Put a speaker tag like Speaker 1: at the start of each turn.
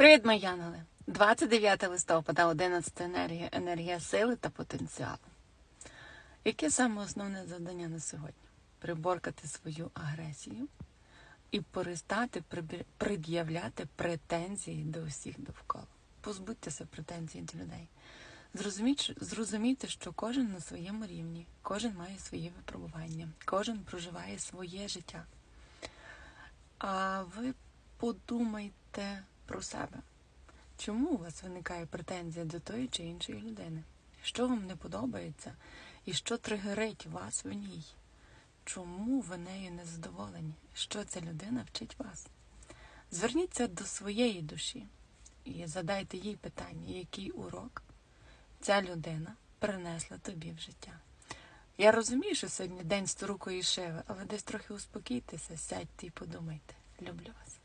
Speaker 1: Привіт, мої янголи! 29 листопада, 11 енергія, енергія сили та потенціалу. Яке саме основне завдання на сьогодні? Приборкати свою агресію і перестати пред'являти претензії до всіх довкола. Позбудьтеся претензій до людей. Зрозумійте, що кожен на своєму рівні, кожен має своє випробування, кожен проживає своє життя. А ви подумайте про себе. Чому у вас виникає претензія до тої чи іншої людини? Що вам не подобається і що тригерить вас в ній? Чому ви нею не задоволені? Що ця людина вчить вас? Зверніться до своєї душі і задайте їй питання, який урок ця людина принесла тобі в життя. Я розумію, що сьогодні день сторукої шиви, але десь трохи успокійтеся, сядьте і подумайте. Люблю вас.